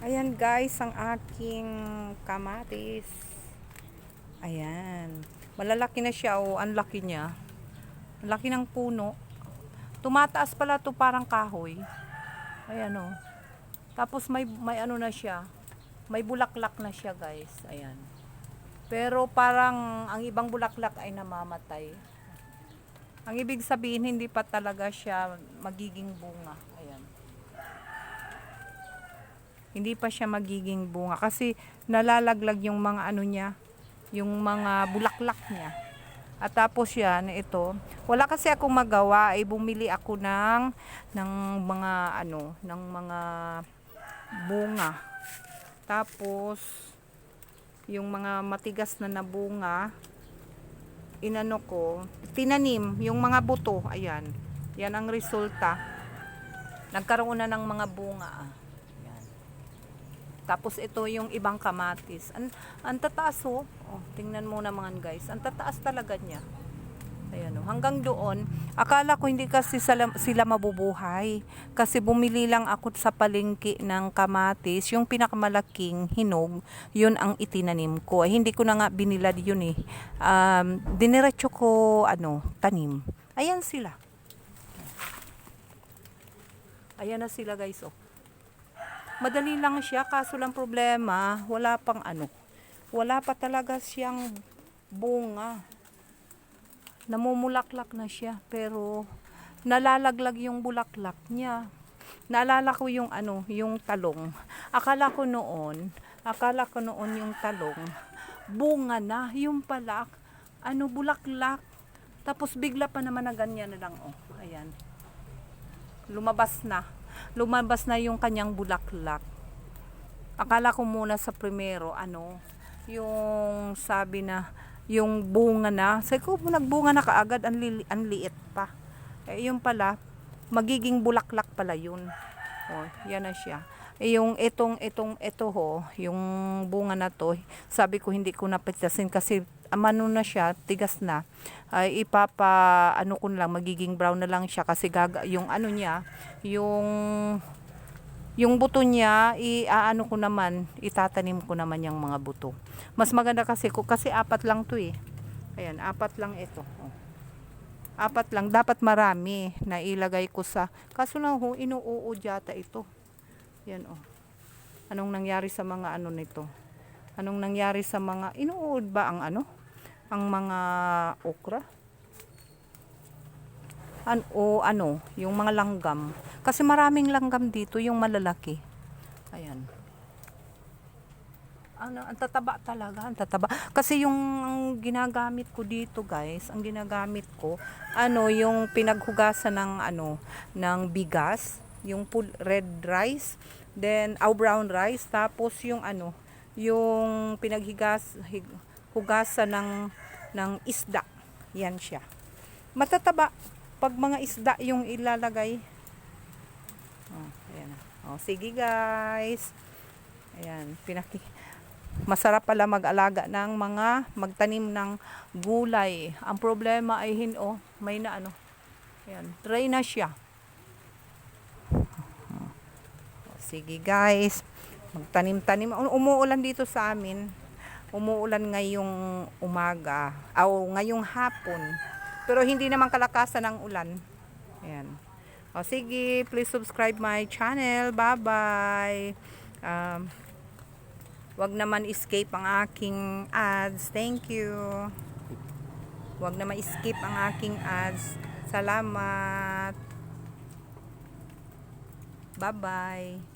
Ayan guys, ang aking kamatis. Ayan. Malalaki na siya o ang laki niya. Ang laki ng puno. Tumataas pala to parang kahoy. Ayan o. Tapos may, may ano na siya. May bulaklak na siya guys. Ayan. Pero parang ang ibang bulaklak ay namamatay. Ang ibig sabihin, hindi pa talaga siya magiging bunga. Hindi pa siya magiging bunga kasi nalalaglag yung mga ano niya, yung mga bulaklak niya. At tapos yan, ito, wala kasi akong magawa, ay bumili ako ng, ng mga ano, ng mga bunga. Tapos, yung mga matigas na nabunga, inano ko, tinanim, yung mga buto, ayan. Yan ang resulta. Nagkaroon na ng mga bunga. Tapos ito yung ibang kamatis. Ang, ang tataas oh. oh. Tingnan mo naman guys. Ang tataas talaga niya. Ayan oh. Hanggang doon, akala ko hindi kasi sila, sila mabubuhay. Kasi bumili lang ako sa palengke ng kamatis. Yung pinakamalaking hinog, yun ang itinanim ko. Ay, hindi ko na nga binilad yun eh. Um, diniretso ko, ano, tanim. Ayan sila. Ayan na sila guys oh. Madali lang siya, kaso lang problema, wala pang ano. Wala pa talaga siyang bunga. Namumulaklak na siya, pero nalalaglag yung bulaklak niya. Naalala ko yung ano, yung talong. Akala ko noon, akala ko noon yung talong, bunga na, yung pala, ano, bulaklak. Tapos bigla pa naman na ganyan na lang, oh. Ayan lumabas na. Lumabas na yung kanyang bulaklak. Akala ko muna sa primero, ano, yung sabi na, yung bunga na. Sabi ko, nagbunga na kaagad, ang, lili, ang liit pa. Eh, yung pala, magiging bulaklak pala yun. Oh, yan na siya. Yung itong, itong, ito ho, yung bunga na to, sabi ko hindi ko napitasin kasi amano na siya, tigas na, ay ipapa, ano ko na lang, magiging brown na lang siya kasi gaga, yung ano niya, yung, yung buto niya, i-ano ko naman, itatanim ko naman yung mga buto. Mas maganda kasi, ko kasi apat lang to eh. Ayan, apat lang ito. Apat lang, dapat marami na ilagay ko sa, kaso lang ho, inuuod yata ito. Yan oh. Anong nangyari sa mga ano nito? Anong nangyari sa mga, inuud ba ang ano? Ang mga okra? An, o ano, yung mga langgam. Kasi maraming langgam dito, yung malalaki. Ayan. Ano, ang tataba talaga, ang tataba. Kasi yung ang ginagamit ko dito, guys, ang ginagamit ko, ano, yung pinaghugasan ng ano, ng bigas, yung red rice, then au brown rice, tapos yung ano, yung pinaghigas hig, hugasan ng ng isda. Yan siya. Matataba pag mga isda yung ilalagay. Oh, ayan. Oh, sige guys. Ayan, pinaki Masarap pala mag-alaga ng mga magtanim ng gulay. Ang problema ay hin oh, may na ano. Ayan, try na siya. Sige guys, magtanim-tanim. Um- Umuulan dito sa amin. Umuulan ngayong umaga, o ngayong hapon. Pero hindi naman kalakasan ng ulan. Ayan. O sige, please subscribe my channel. Bye-bye. Um, wag naman escape ang aking ads. Thank you. Wag naman skip ang aking ads. Salamat. Bye-bye.